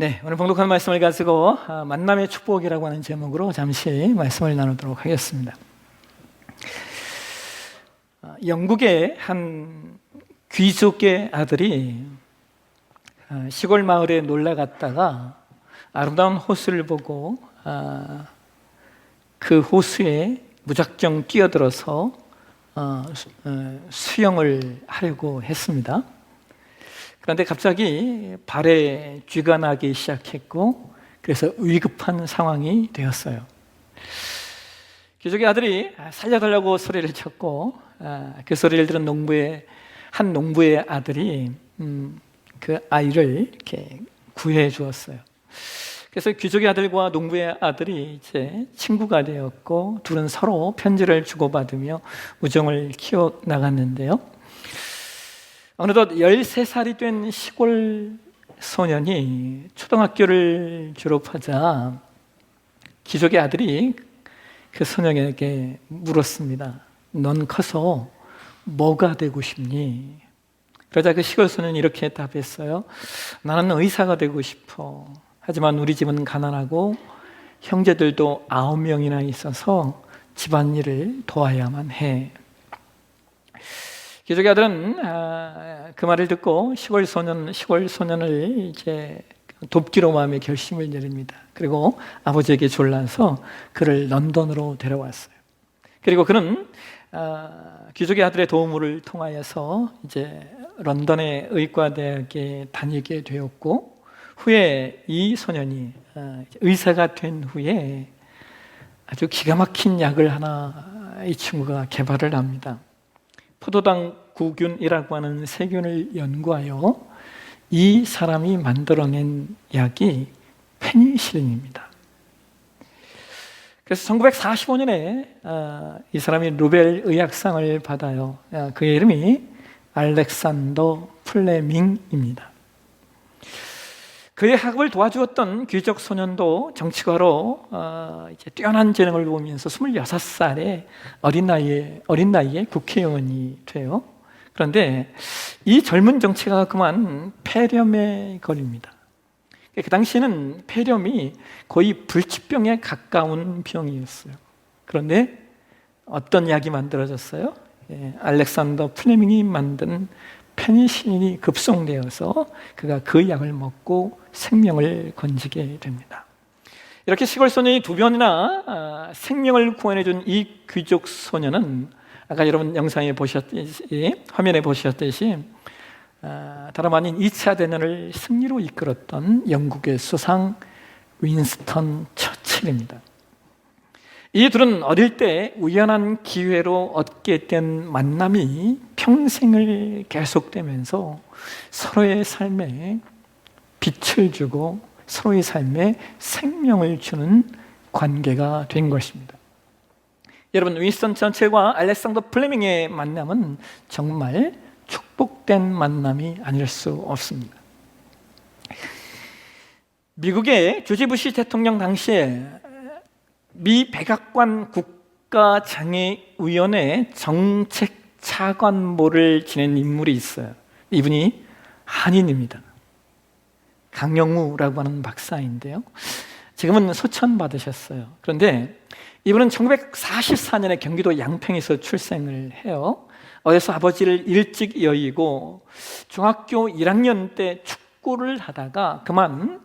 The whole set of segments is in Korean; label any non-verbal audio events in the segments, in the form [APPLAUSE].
네, 오늘 봉독한 말씀을 가지고 아, 만남의 축복이라고 하는 제목으로 잠시 말씀을 나누도록 하겠습니다. 아, 영국의 한 귀족의 아들이 아, 시골 마을에 놀러 갔다가 아름다운 호수를 보고 아, 그 호수에 무작정 뛰어들어서 어, 수- 어, 수영을 하려고 했습니다. 그런데 갑자기 발에 쥐가 나기 시작했고 그래서 위급한 상황이 되었어요. 귀족의 아들이 살려달라고 소리를 쳤고 아, 그 소리를 들은 농부의 한 농부의 아들이 음, 그 아이를 이렇게 구해 주었어요. 그래서 귀족의 아들과 농부의 아들이 이제 친구가 되었고 둘은 서로 편지를 주고받으며 우정을 키워 나갔는데요. 어느덧 13살이 된 시골 소년이 초등학교를 졸업하자 귀족의 아들이 그 소년에게 물었습니다. 넌 커서 뭐가 되고 싶니? 그러자 그 시골 소년이 이렇게 답했어요. 나는 의사가 되고 싶어. 하지만 우리 집은 가난하고 형제들도 아홉 명이나 있어서 집안일을 도와야만 해. 귀족의 아들은 아, 그 말을 듣고 시골 소년 시골 소년을 이제 돕기로 마음의 결심을 내립니다. 그리고 아버지에게 졸라서 그를 런던으로 데려왔어요. 그리고 그는 아, 귀족의 아들의 도움을 통하여서 이제 런던의 의과대학에 다니게 되었고 후에 이 소년이 아, 의사가 된 후에 아주 기가 막힌 약을 하나 이 친구가 개발을 합니다. 포도당 구균이라고 하는 세균을 연구하여 이 사람이 만들어낸 약이 페니실린입니다. 그래서 1945년에 아, 이 사람이 노벨 의학상을 받아요. 아, 그의 이름이 알렉산더 플레밍입니다. 그의 학업을 도와주었던 귀족 소년도 정치가로 어, 이제 뛰어난 재능을 보면서 26살에 어린 나이에 어린 나이에 국회의원이 돼요. 그런데 이 젊은 정치가가 그만 폐렴에 걸립니다. 그 당시에는 폐렴이 거의 불치병에 가까운 병이었어요. 그런데 어떤 약이 만들어졌어요? 예, 알렉산더 플레밍이 만든 페니실린이 급송되어서 그가 그 약을 먹고 생명을 건지게 됩니다. 이렇게 시골 소년이 두 번이나 아, 생명을 구원해준 이 귀족 소년은 아까 여러분 영상에 보셨듯이 화면에 보셨듯이 아, 다름 아닌 2차 대전을 승리로 이끌었던 영국의 수상 윈스턴 처칠입니다. 이 둘은 어릴 때 우연한 기회로 얻게 된 만남이 평생을 계속되면서 서로의 삶에 빛을 주고 서로의 삶에 생명을 주는 관계가 된 것입니다. 여러분 윈스턴 처칠과 알렉산더 플레밍의 만남은 정말 축복된 만남이 아닐 수 없습니다. 미국의 조지 부시 대통령 당시에 미 백악관 국가장애위원회 정책 차관보를 지낸 인물이 있어요. 이분이 한인입니다. 강영우라고 하는 박사인데요. 지금은 소천 받으셨어요. 그런데 이분은 1944년에 경기도 양평에서 출생을 해요. 어려서 아버지를 일찍 여의고 중학교 1학년 때 축구를 하다가 그만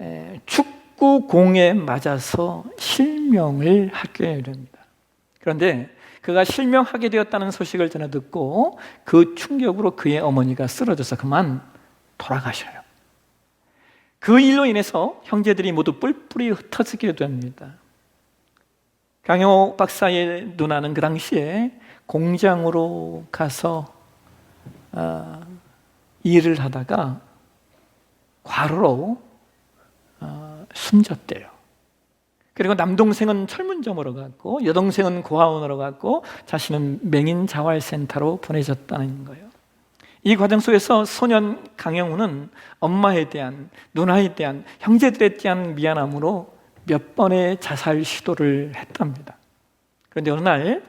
에, 축구공에 맞아서 실명을 하게 됩니다. 그런데 그가 실명하게 되었다는 소식을 전해 듣고 그 충격으로 그의 어머니가 쓰러져서 그만 돌아가셔요. 그 일로 인해서 형제들이 모두 뿔뿔이 흩어지게 됩니다. 강영호 박사의 누나는 그 당시에 공장으로 가서 어, 일을 하다가 과로로 어, 숨졌대요. 그리고 남동생은 철문점으로 갔고 여동생은 고아원으로 갔고 자신은 맹인 자활센터로 보내졌다는 거예요. 이 과정 속에서 소년 강영우는 엄마에 대한 누나에 대한 형제들에 대한 미안함으로 몇 번의 자살 시도를 했답니다. 그런데 어느 날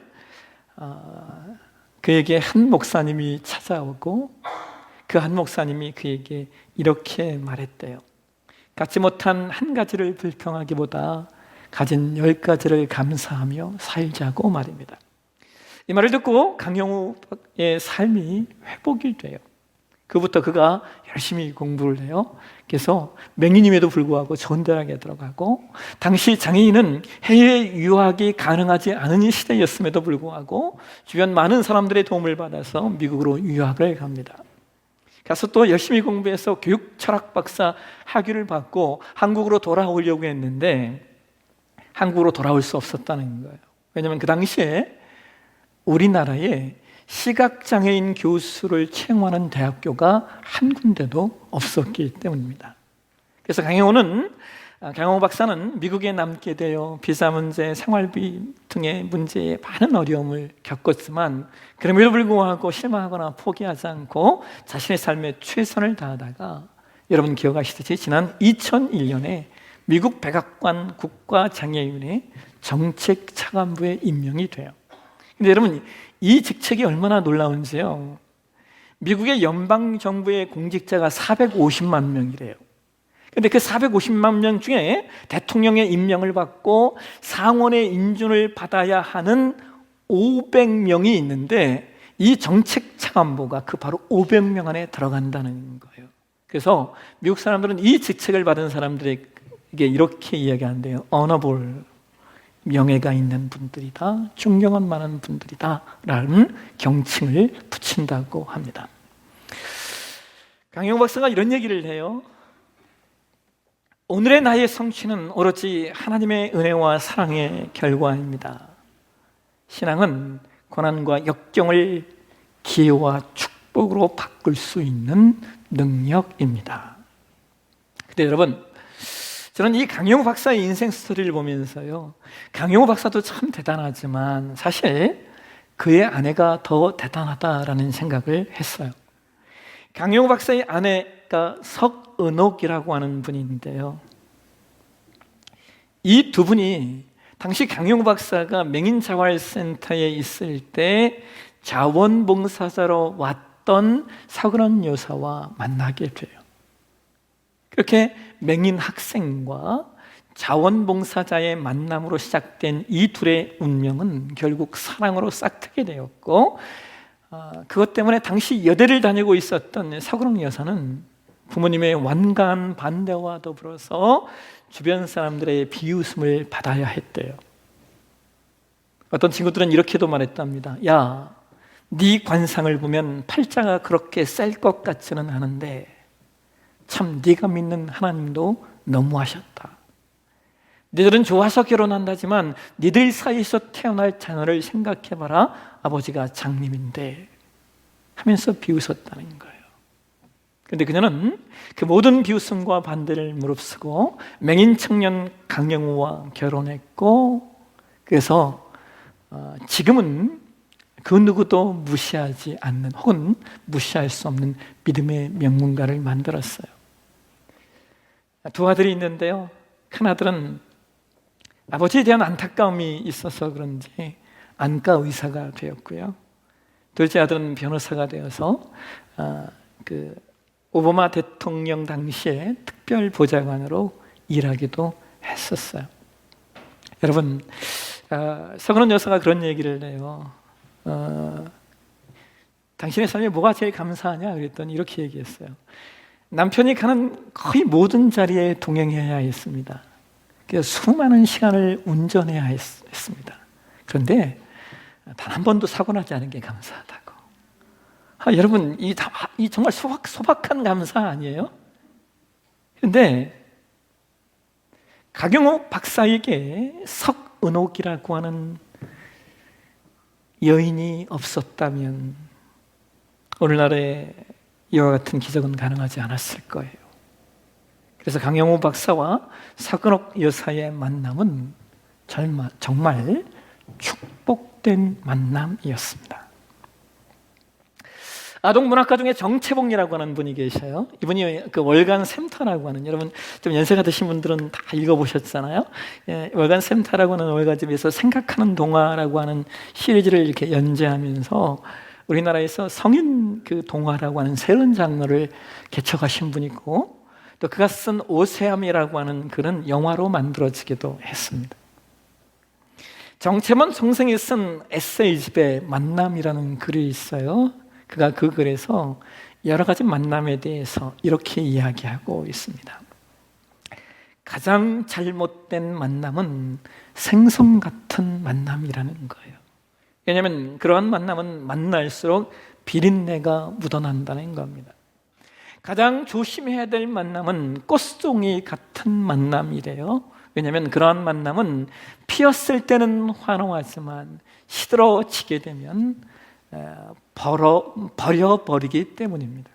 어, 그에게 한 목사님이 찾아오고 그 한 목사님이 그에게 이렇게 말했대요. 갖지 못한 한 가지를 불평하기보다 가진 열 가지를 감사하며 살자고 말입니다. 이 말을 듣고 강영우의 삶이 회복이 돼요. 그부터 그가 열심히 공부를 해요. 그래서 맹인임에도 불구하고 전대학에 들어가고 당시 장애인은 해외 유학이 가능하지 않은 시대였음에도 불구하고 주변 많은 사람들의 도움을 받아서 미국으로 유학을 갑니다. 가서 또 열심히 공부해서 교육 철학 박사 학위를 받고 한국으로 돌아오려고 했는데 한국으로 돌아올 수 없었다는 거예요. 왜냐하면 그 당시에 우리나라에 시각장애인 교수를 채용하는 대학교가 한 군데도 없었기 때문입니다. 그래서 강영호는 강영호 박사는 미국에 남게 되어 비자 문제, 생활비 등의 문제에 많은 어려움을 겪었지만 그럼에도 불구하고 실망하거나 포기하지 않고 자신의 삶에 최선을 다하다가 여러분 기억하시듯이 지난 2001년에 미국 백악관 국가장애인의 정책 차관부에 임명이 돼요. 근데 여러분 이 직책이 얼마나 놀라운지요. 미국의 연방 정부의 공직자가 450만 명이래요. 근데 그 450만 명 중에 대통령의 임명을 받고 상원의 인준을 받아야 하는 500명이 있는데 이 정책 차관보가 그 바로 500명 안에 들어간다는 거예요. 그래서 미국 사람들은 이 직책을 받은 사람들에게 이렇게 이야기한대요. honorable 명예가 있는 분들이다, 존경은 많은 분들이다 라는 경칭을 붙인다고 합니다. 강영 박사가 이런 얘기를 해요. 오늘의 나의 성취는 오로지 하나님의 은혜와 사랑의 결과입니다. 신앙은 고난과 역경을 기회와 축복으로 바꿀 수 있는 능력입니다. 근데 여러분, 저는 이 강용호 박사의 인생 스토리를 보면서요. 강용호 박사도 참 대단하지만 사실 그의 아내가 더 대단하다라는 생각을 했어요. 강용호 박사의 아내가 석은옥이라고 하는 분인데요. 이 두 분이 당시 강용호 박사가 맹인자활센터에 있을 때 자원봉사자로 왔던 서근원 여사와 만나게 돼요. 그렇게 맹인 학생과 자원봉사자의 만남으로 시작된 이 둘의 운명은 결국 사랑으로 싹트게 되었고 아, 그것 때문에 당시 여대를 다니고 있었던 서구릉 여사는 부모님의 완강한 반대와 더불어서 주변 사람들의 비웃음을 받아야 했대요. 어떤 친구들은 이렇게도 말했답니다. 야, 네 관상을 보면 팔자가 그렇게 셀 것 같지는 않은데 참 네가 믿는 하나님도 너무하셨다. 너들은 좋아서 결혼한다지만 니들 사이에서 태어날 자녀를 생각해봐라. 아버지가 장님인데 하면서 비웃었다는 거예요. 근데 그녀는 그 모든 비웃음과 반대를 무릅쓰고 맹인 청년 강영우와 결혼했고 그래서 어, 지금은 그 누구도 무시하지 않는 혹은 무시할 수 없는 믿음의 명문가를 만들었어요. 두 아들이 있는데요. 큰 아들은 아버지에 대한 안타까움이 있어서 그런지 안과 의사가 되었고요. 둘째 아들은 변호사가 되어서 아, 그 오바마 대통령 당시에 특별 보좌관으로 일하기도 했었어요. 여러분, 아, 서근원 여사가 그런 얘기를 해요. 어, 당신의 삶에 뭐가 제일 감사하냐? 그랬더니 이렇게 얘기했어요. 남편이 가는 거의 모든 자리에 동행해야 했습니다. 그래서 수많은 시간을 운전해야 했, 습니다 그런데 단 한 번도 사고 나지 않은 게 감사하다고. 아, 여러분, 이, 이 정말 소박, 소박한 감사 아니에요? 그런데 가경호 박사에게 석은옥이라고 하는 여인이 없었다면 오늘날의 이와 같은 기적은 가능하지 않았을 거예요. 그래서 강영호 박사와 사근옥 여사의 만남은 정말 축복된 만남이었습니다. 아동 문학가 중에 정채봉이라고 하는 분이 계셔요. 이분이 그 월간 샘터라고 하는 여러분 좀 연세가 드신 분들은 다 읽어보셨잖아요. 예, 월간 샘터라고 하는 월가집에서 생각하는 동화라고 하는 시리즈를 이렇게 연재하면서 우리나라에서 성인 그 동화라고 하는 새로운 장르를 개척하신 분이고 또 그가 쓴 오세암이라고 하는 글은 영화로 만들어지기도 했습니다. 정채만 성생이 쓴 에세이집에 만남이라는 글이 있어요. 그가 그 글에서 여러 가지 만남에 대해서 이렇게 이야기하고 있습니다. 가장 잘못된 만남은 생선 같은 만남이라는 거예요. 왜냐하면 그러한 만남은 만날수록 비린내가 묻어난다는 겁니다. 가장 조심해야 될 만남은 꽃송이 같은 만남이래요. 왜냐하면 그러한 만남은 피었을 때는 환호하지만 시들어지게 되면 버려, 버려버리기 때문입니다.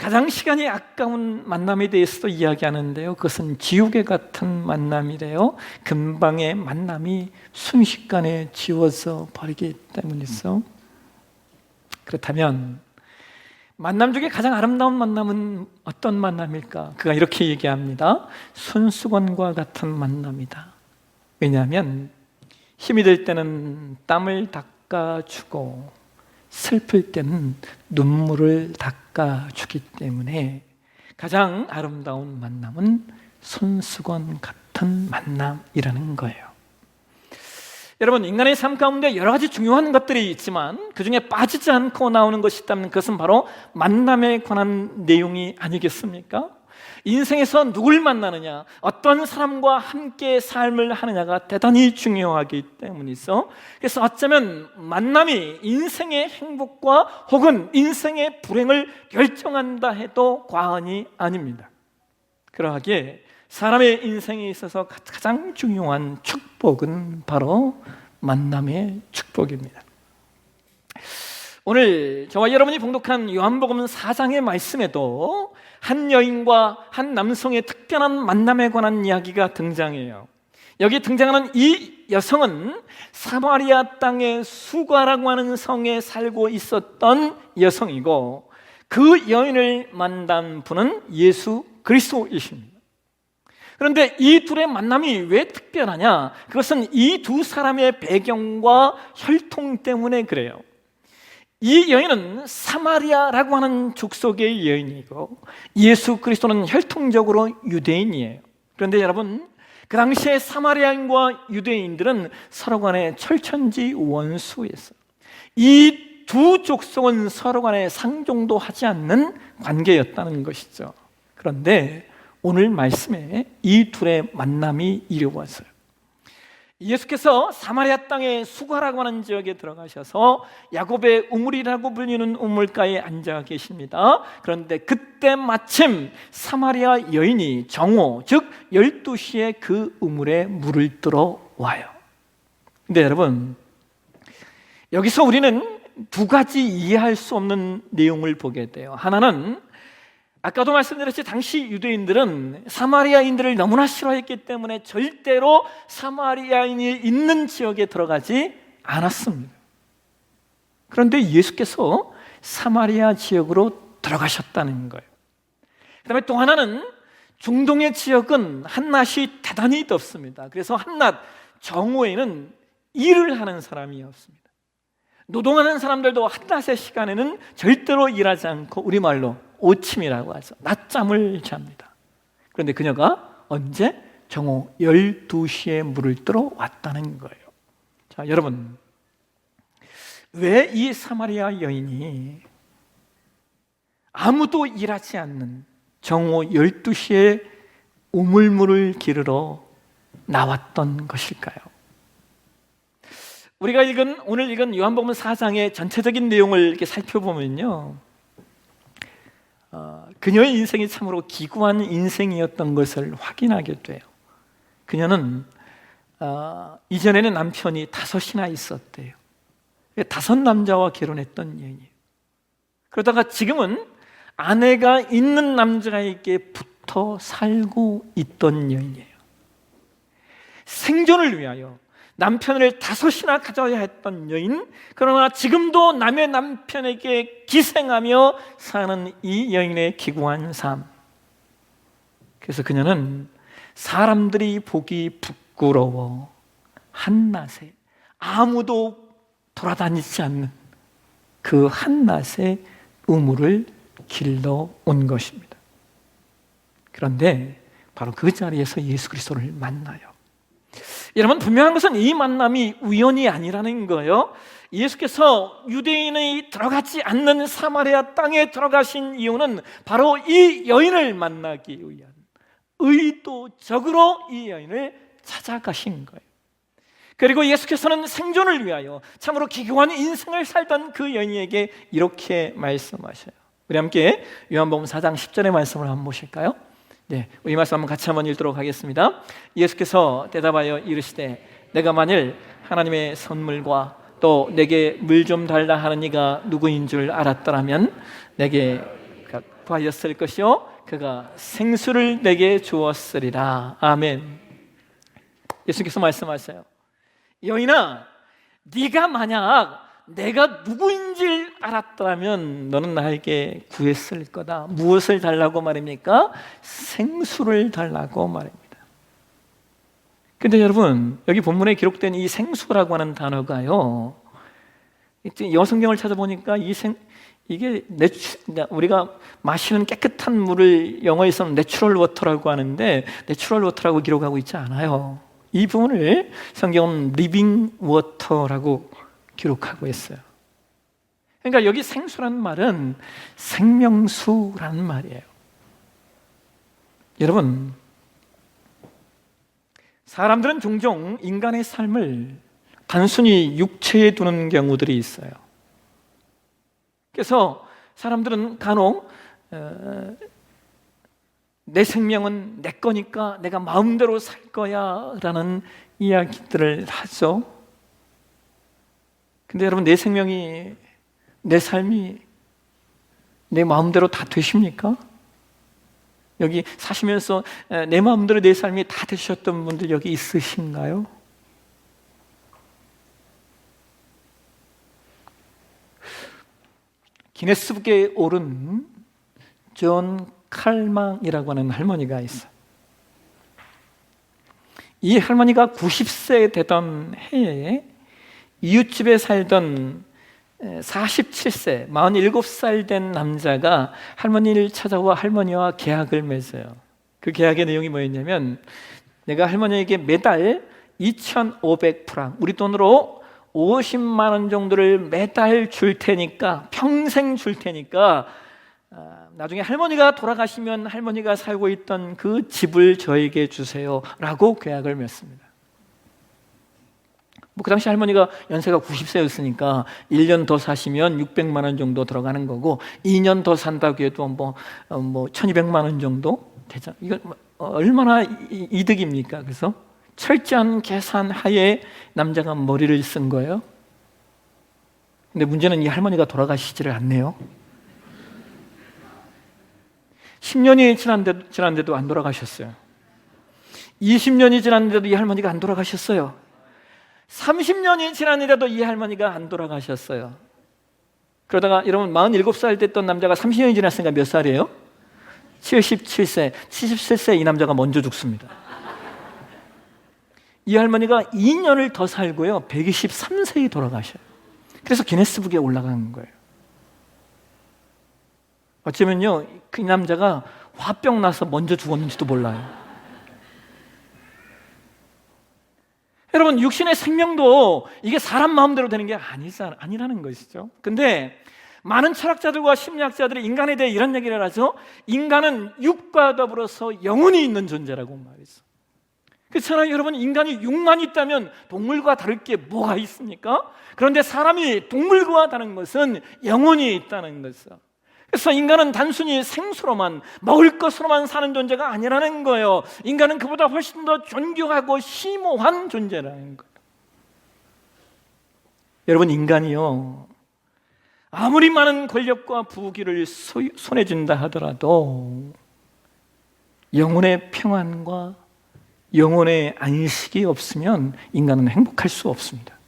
가장 시간이 아까운 만남에 대해서도 이야기하는데요. 그것은 지우개 같은 만남이래요. 금방의 만남이 순식간에 지워져 버리기 때문이죠. 그렇다면 만남 중에 가장 아름다운 만남은 어떤 만남일까? 그가 이렇게 얘기합니다. 손수건과 같은 만남이다. 왜냐하면 힘이 들 때는 땀을 닦아주고 슬플 때는 눈물을 닦아주기 때문에 가장 아름다운 만남은 손수건 같은 만남이라는 거예요. 여러분 인간의 삶 가운데 여러 가지 중요한 것들이 있지만 그 중에 빠지지 않고 나오는 것이 있다면 그것은 바로 만남에 관한 내용이 아니겠습니까? 인생에서 누굴 만나느냐, 어떤 사람과 함께 삶을 하느냐가 대단히 중요하기 때문이죠. 그래서 어쩌면 만남이 인생의 행복과 혹은 인생의 불행을 결정한다 해도 과언이 아닙니다. 그러하기에 사람의 인생에 있어서 가장 중요한 축복은 바로 만남의 축복입니다. 오늘 저와 여러분이 봉독한 요한복음 4장의 말씀에도 한 여인과 한 남성의 특별한 만남에 관한 이야기가 등장해요. 여기 등장하는 이 여성은 사마리아 땅의 수가라고 하는 성에 살고 있었던 여성이고 그 여인을 만난 분은 예수 그리스도이십니다. 그런데 이 둘의 만남이 왜 특별하냐? 그것은 이 두 사람의 배경과 혈통 때문에 그래요. 이 여인은 사마리아라고 하는 족속의 여인이고 예수 그리스도는 혈통적으로 유대인이에요. 그런데 여러분, 그 당시에 사마리아인과 유대인들은 서로 간에 철천지 원수였어요. 이 두 족속은 서로 간에 상종도 하지 않는 관계였다는 것이죠. 그런데 오늘 말씀에 이 둘의 만남이 이루어졌어요. 예수께서 사마리아 땅의 수가라고 하는 지역에 들어가셔서 야곱의 우물이라고 불리는 우물가에 앉아 계십니다. 그런데 그때 마침 사마리아 여인이 정오, 즉 12시에 그 우물에 물을 들어 와요. 근데 여러분, 여기서 우리는 두 가지 이해할 수 없는 내용을 보게 돼요. 하나는 아까도 말씀드렸지 당시 유대인들은 사마리아인들을 너무나 싫어했기 때문에 절대로 사마리아인이 있는 지역에 들어가지 않았습니다. 그런데 예수께서 사마리아 지역으로 들어가셨다는 거예요. 그 다음에 또 하나는 중동의 지역은 한낮이 대단히 덥습니다. 그래서 한낮 정오에는 일을 하는 사람이 없습니다. 노동하는 사람들도 한낮의 시간에는 절대로 일하지 않고 우리말로 오침이라고 하죠. 낮잠을 잡니다. 그런데 그녀가 언제? 정오 12시에 물을 뜨러 왔다는 거예요. 자, 여러분. 왜 이 사마리아 여인이 아무도 일하지 않는 정오 12시에 우물물을 기르러 나왔던 것일까요? 우리가 읽은 오늘 읽은 요한복음 4장의 전체적인 내용을 이렇게 살펴보면요. 어, 그녀의 인생이 참으로 기구한 인생이었던 것을 확인하게 돼요. 그녀는 어, 이전에는 남편이 다섯이나 있었대요. 다섯 남자와 결혼했던 여인이에요. 그러다가 지금은 아내가 있는 남자에게 붙어 살고 있던 여인이에요. 생존을 위하여 남편을 다섯이나 가져야 했던 여인, 그러나 지금도 남의 남편에게 기생하며 사는 이 여인의 기구한 삶. 그래서 그녀는 사람들이 보기 부끄러워 한낮에 아무도 돌아다니지 않는 그 한낮에 우물을 길러 온 것입니다. 그런데 바로 그 자리에서 예수 그리스도를 만나요. 여러분 분명한 것은 이 만남이 우연이 아니라는 거예요. 예수께서 유대인이 들어가지 않는 사마리아 땅에 들어가신 이유는 바로 이 여인을 만나기 위한 의도적으로 이 여인을 찾아가신 거예요. 그리고 예수께서는 생존을 위하여 참으로 기교한 인생을 살던 그 여인에게 이렇게 말씀하셔요. 우리 함께 요한복음 4장 10절의 말씀을 한번 보실까요? 네, 이 말씀 한번 같이 한번 읽도록 하겠습니다. 예수께서 대답하여 이르시되 내가 만일 하나님의 선물과 또 내게 물 좀 달라 하는 이가 누구인 줄 알았더라면 내게 구하였을 것이요 그가 생수를 내게 주었으리라. 아멘. 예수께서 말씀하세요. 여인아, 네가 만약 내가 누구인지 알았더라면 너는 나에게 구했을 거다. 무엇을 달라고 말입니까? 생수를 달라고 말입니다. 근데 여러분, 여기 본문에 기록된 이 생수라고 하는 단어가요. 여성경을 찾아보니까 이 생, 이게 내추, 그러니까 우리가 마시는 깨끗한 물을 영어에서는 내추럴 워터라고 하는데 내추럴 워터라고 기록하고 있지 않아요. 이 부분을 성경은 리빙 워터라고 기록하고 있어요. 그러니까 여기 생수라는 말은 생명수라는 말이에요. 여러분, 사람들은 종종 인간의 삶을 단순히 육체에 두는 경우들이 있어요. 그래서 사람들은 간혹 어, 내 생명은 내 거니까 내가 마음대로 살 거야 라는 이야기들을 하죠. 근데 여러분 내 생명이 내 삶이 내 마음대로 다 되십니까? 여기 사시면서 내 마음대로 내 삶이 다 되셨던 분들 여기 있으신가요? 기네스북에 오른 존 칼망이라고 하는 할머니가 있어. 이 할머니가 90세 되던 해에 이웃집에 살던 47세, 47살 된 남자가 할머니를 찾아와 할머니와 계약을 맺어요. 그 계약의 내용이 뭐였냐면 내가 할머니에게 매달 2,500프랑, 우리 돈으로 50만 원 정도를 매달 줄 테니까 평생 줄 테니까 아, 나중에 할머니가 돌아가시면 할머니가 살고 있던 그 집을 저에게 주세요라고 계약을 맺습니다. 뭐 그 당시 할머니가 연세가 90세였으니까 1년 더 사시면 600만 원 정도 들어가는 거고 2년 더 산다고 해도 뭐, 어, 뭐 1200만 원 정도 되죠. 이거 뭐 얼마나 이득입니까? 그래서 철저한 계산 하에 남자가 머리를 쓴 거예요. 근데 문제는 이 할머니가 돌아가시지를 않네요. 10년이 지난데, 지난데도 안 돌아가셨어요. 20년이 지났는데도 이 할머니가 안 돌아가셨어요. 30년이 지났는데도 이 할머니가 안 돌아가셨어요. 그러다가 여러분 47살 됐던 남자가 30년이 지났으니까 몇 살이에요? 77세, 77세 이 남자가 먼저 죽습니다. 이 할머니가 2년을 더 살고요. 123세에 돌아가셔요. 그래서 기네스북에 올라간 거예요. 어쩌면요, 그 남자가 화병 나서 먼저 죽었는지도 몰라요. 여러분, 육신의 생명도 이게 사람 마음대로 되는 게 아니자, 아니라는 것이죠. 근데 많은 철학자들과 심리학자들이 인간에 대해 이런 얘기를 하죠. 인간은 육과 더불어서 영혼이 있는 존재라고 말했어. 그렇잖아요. 여러분, 인간이 육만 있다면 동물과 다를 게 뭐가 있습니까? 그런데 사람이 동물과 다른 것은 영혼이 있다는 것이죠. 그래서 인간은 단순히 생수로만 먹을 것으로만 사는 존재가 아니라는 거예요. 인간은 그보다 훨씬 더 존경하고 심오한 존재라는 거예요. 여러분 인간이요. 아무리 많은 권력과 부귀를 손에 쥔다 하더라도 영혼의 평안과 영혼의 안식이 없으면 인간은 행복할 수 없습니다.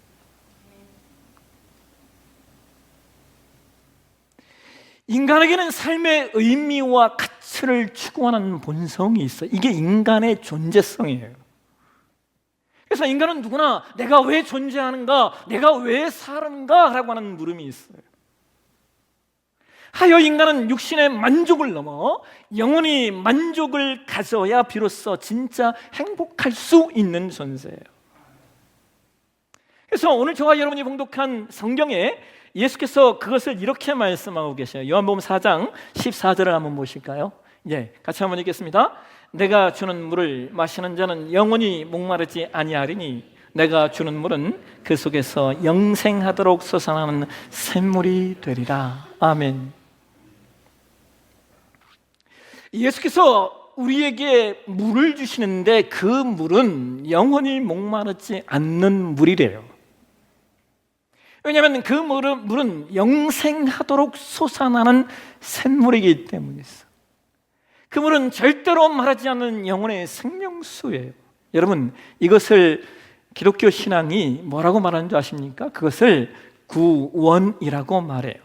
인간에게는 삶의 의미와 가치를 추구하는 본성이 있어. 이게 인간의 존재성이에요. 그래서 인간은 누구나 내가 왜 존재하는가, 내가 왜 사는가라고 하는 물음이 있어요. 하여 인간은 육신의 만족을 넘어 영원히 만족을 가져야 비로소 진짜 행복할 수 있는 존재예요. 그래서 오늘 저와 여러분이 봉독한 성경에 예수께서 그것을 이렇게 말씀하고 계셔요. 요한복음 4장 14절을 한번 보실까요? 예, 같이 한번 읽겠습니다. 내가 주는 물을 마시는 자는 영원히 목마르지 아니하리니 내가 주는 물은 그 속에서 영생하도록 솟아나는 샘물이 되리라. 아멘. 예수께서 우리에게 물을 주시는데 그 물은 영원히 목마르지 않는 물이래요. 왜냐하면 그 물은, 물은 영생하도록 솟아나는 샘물이기 때문이죠. 그 물은 절대로 말하지 않는 영혼의 생명수예요. 여러분, 이것을 기독교 신앙이 뭐라고 말하는 줄 아십니까? 그것을 구원이라고 말해요.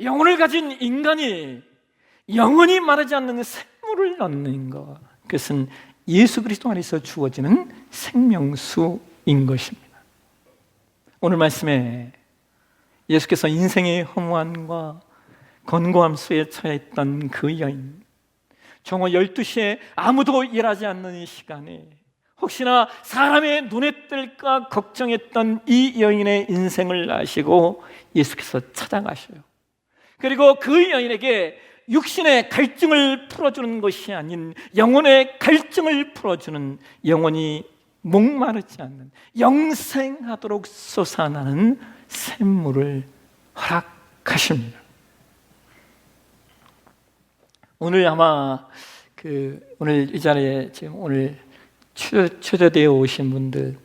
영혼을 가진 인간이 영원히 말하지 않는 생물을 얻는 것. 그것은 예수 그리스도 안에서 주어지는 생명수인 것입니다. 오늘 말씀에 예수께서 인생의 허무함과 건고함 속에 처했던 그 여인 정오 12시에 아무도 일하지 않는 이 시간에 혹시나 사람의 눈에 뜰까 걱정했던 이 여인의 인생을 아시고 예수께서 찾아가셔요. 그리고 그 여인에게 육신의 갈증을 풀어주는 것이 아닌 영혼의 갈증을 풀어주는 영혼이 목마르지 않는 영생하도록 솟아나는 샘물을 허락하십니다. 오늘 아마 그 오늘 이 자리에 지금 오늘 초대되어 오신 분들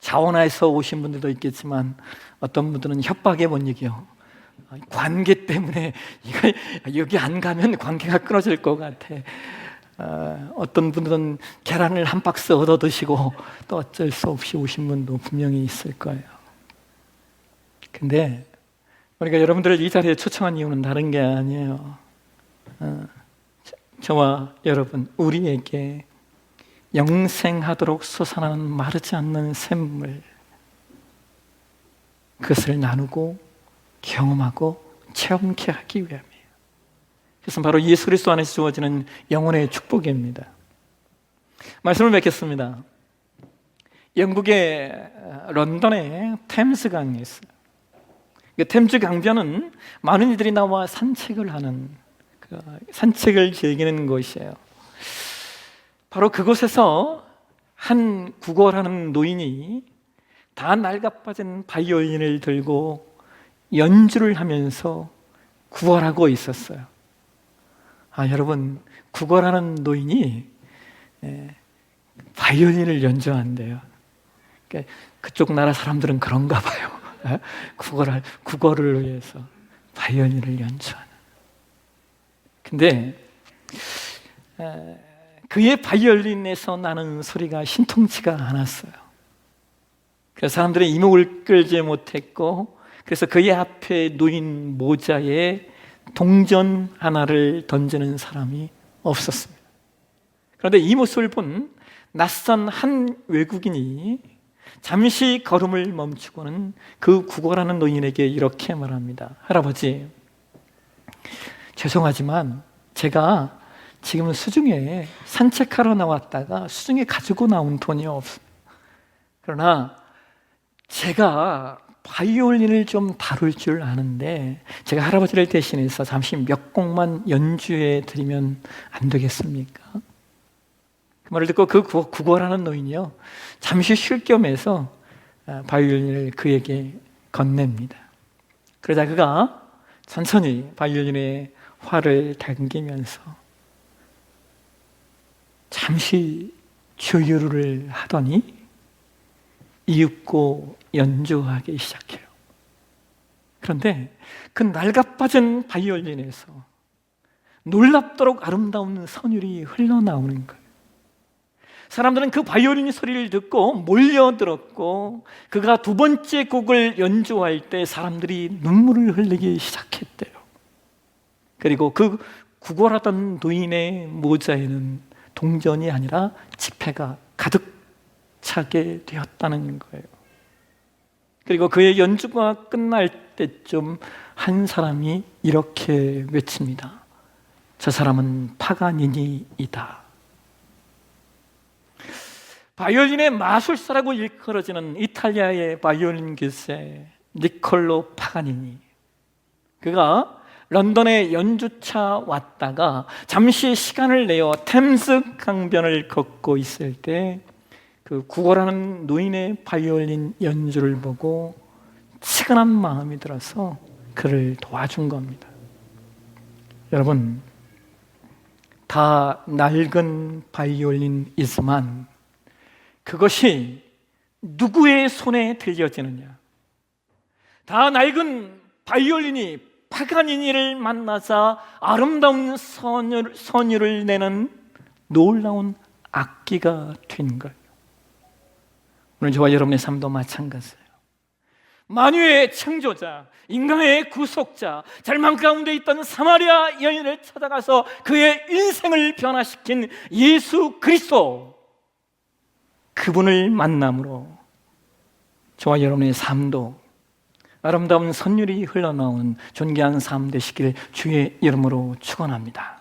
자원하에서 오신 분들도 있겠지만 어떤 분들은 협박에 못 이겨 관계 때문에 [LAUGHS] 이거 여기 안 가면 관계가 끊어질 것 같아. 어, 어떤 분들은 계란을 한 박스 얻어 드시고 또 어쩔 수 없이 오신 분도 분명히 있을 거예요. 근데 우리가 여러분들을 이 자리에 초청한 이유는 다른 게 아니에요. 어, 저와 여러분, 우리에게 영생하도록 솟아나는 마르지 않는 샘물, 그것을 나누고 경험하고 체험케 하기 위함이에요. 그것은 바로 예수 그리스도 안에서 주어지는 영혼의 축복입니다. 말씀을 맺겠습니다. 영국의 런던의 템스 강이 있어요. 그 템즈 강변은 많은 이들이 나와 산책을 하는 그 산책을 즐기는 곳이에요. 바로 그곳에서 한 구걸하는 노인이 다 낡아빠진 바이올린을 들고 연주를 하면서 구걸하고 있었어요. 아, 여러분, 구걸하는 노인이 예, 바이올린을 연주한대요. 그러니까 그쪽 나라 사람들은 그런가 봐요. 예? 구걸할, 구걸을 위해서 바이올린을 연주하는. 근데 에, 그의 바이올린에서 나는 소리가 신통치가 않았어요. 그래서 사람들의 이목을 끌지 못했고, 그래서 그의 앞에 놓인 모자에 동전 하나를 던지는 사람이 없었습니다. 그런데 이 모습을 본 낯선 한 외국인이 잠시 걸음을 멈추고는 그 구걸하는 노인에게 이렇게 말합니다. 할아버지, 죄송하지만 제가 지금 수중에 산책하러 나왔다가 수중에 가지고 나온 돈이 없습니다. 그러나 제가 바이올린을 좀 다룰 줄 아는데 제가 할아버지를 대신해서 잠시 몇 곡만 연주해 드리면 안 되겠습니까? 그 말을 듣고 그 구걸하는 노인이요 잠시 쉴 겸해서 아, 바이올린을 그에게 건넵니다. 그러자 그가 천천히 바이올린에 활을 당기면서 잠시 조율을 하더니 이윽고 연주하기 시작해요. 그런데 그 낡아빠진 바이올린에서 놀랍도록 아름다운 선율이 흘러나오는 거예요. 사람들은 그 바이올린 소리를 듣고 몰려들었고 그가 두 번째 곡을 연주할 때 사람들이 눈물을 흘리기 시작했대요. 그리고 그 구걸하던 노인의 모자에는 동전이 아니라 지폐가 가득 차게 되었다는 거예요. 그리고 그의 연주가 끝날 때쯤 한 사람이 이렇게 외칩니다. 저 사람은 파가니니이다. 바이올린의 마술사라고 일컬어지는 이탈리아의 바이올린 교세 니콜로 파가니니. 그가 런던에 연주차 왔다가 잠시 시간을 내어 템스 강변을 걷고 있을 때 그 구걸하는 노인의 바이올린 연주를 보고 치근한 마음이 들어서 그를 도와준 겁니다. 여러분, 다 낡은 바이올린이지만 그것이 누구의 손에 들려지느냐? 다 낡은 바이올린이 파가니니를 만나자 아름다운 선율, 선율을 내는 놀라운 악기가 된 거예요. 오늘 저와 여러분의 삶도 마찬가지예요. 만유의 창조자, 인간의 구속자, 절망 가운데 있던 사마리아 여인을 찾아가서 그의 인생을 변화시킨 예수 그리스도 그분을 만남으로 저와 여러분의 삶도 아름다운 선율이 흘러나오는 존귀한 삶 되시길 주의 이름으로 축원합니다.